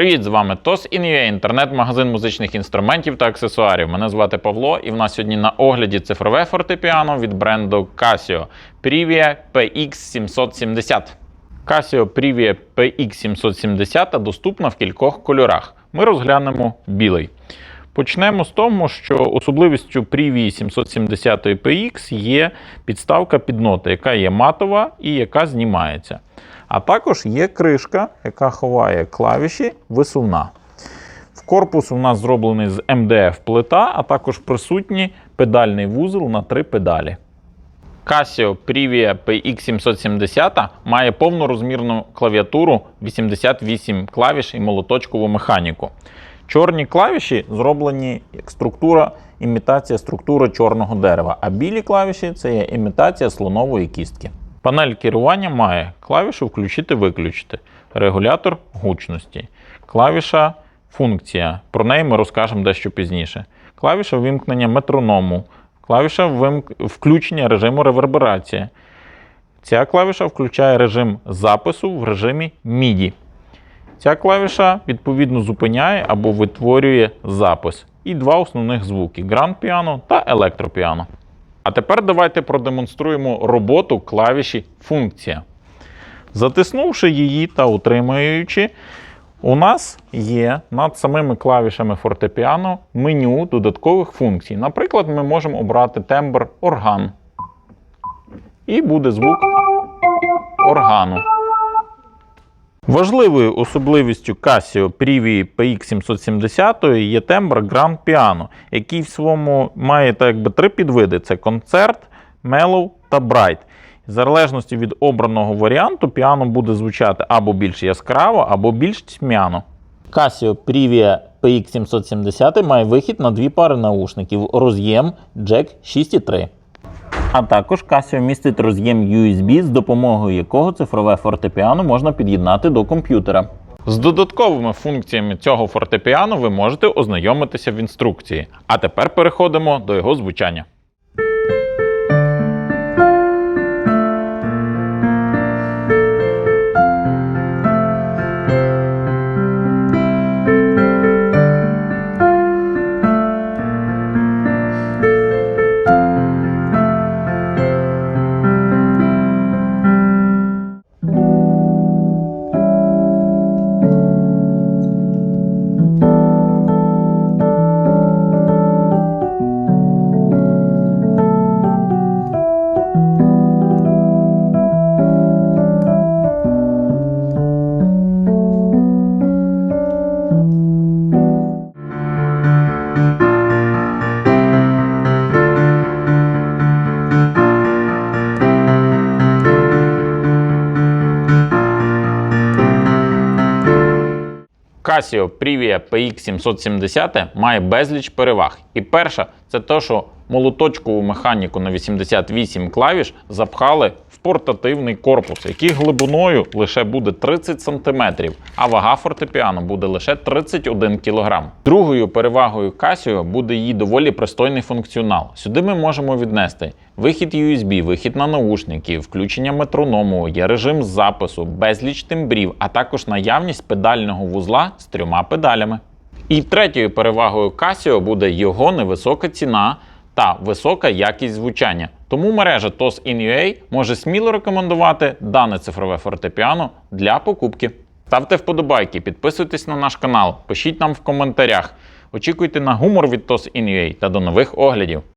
Привіт, з вами TOS InUA, інтернет-магазин музичних інструментів та аксесуарів. Мене звати Павло, і в нас сьогодні на огляді цифрове фортепіано від бренду Casio Privia PX770. Casio Privia PX770 доступна в кількох кольорах. Ми розглянемо білий. Почнемо з того, що особливістю Privia 770 PX є підставка під ноти, яка є матова і яка знімається. А також є кришка, яка ховає клавіші висувна. В корпус у нас зроблений з МДФ плита, а також присутній педальний вузол на три педалі. Casio Privia PX770 має повнорозмірну клавіатуру 88 клавіш і молоточкову механіку. Чорні клавіші зроблені як структура, імітація структури чорного дерева, а білі клавіші це є імітація слонової кістки. Панель керування має клавішу включити-виключити, регулятор гучності, клавіша функція. Про неї ми розкажемо дещо пізніше. Клавіша вимкнення метроному, клавіша вимк- включення режиму реверберації. Ця клавіша включає режим запису в режимі MIDI. Ця клавіша відповідно зупиняє або витворює запис. І два основних звуки гранд піано та електропіано. А тепер давайте продемонструємо роботу клавіші функція. Затиснувши її та утримуючи, у нас є над самими клавішами фортепіано меню додаткових функцій. Наприклад, ми можемо обрати тембр орган. І буде звук органу. Важливою особливістю Casio Privia PX770 є тембр Grand Piano, який в своєму має так якби три підвиди: це концерт, Mellow та Bright. В залежності від обраного варіанту, піано буде звучати або більш яскраво, або більш тьмяно. Casio Privia PX770 має вихід на дві пари наушників, роз'єм Jack 6.3. А також Casio містить роз'єм USB, з допомогою якого цифрове фортепіано можна під'єднати до комп'ютера. З додатковими функціями цього фортепіано ви можете ознайомитися в інструкції. А тепер переходимо до його звучання. Casio Privia PX770 має безліч переваг. І перша це те, що молоточкову механіку на 88 клавіш запхали в портативний корпус, який глибиною лише буде 30 см, а вага фортепіано буде лише 31 кг. Другою перевагою Casio буде її доволі пристойний функціонал. Сюди ми можемо віднести вихід USB, вихід на наушники, включення метроному, є режим запису, безліч тембрів, а також наявність педального вузла з трьома педалями. І третьою перевагою Casio буде його невисока ціна та висока якість звучання. Тому мережа TOS InUA може сміло рекомендувати дане цифрове фортепіано для покупки. Ставте вподобайки, підписуйтесь на наш канал, пишіть нам в коментарях. Очікуйте на гумор від TOS InUA та до нових оглядів.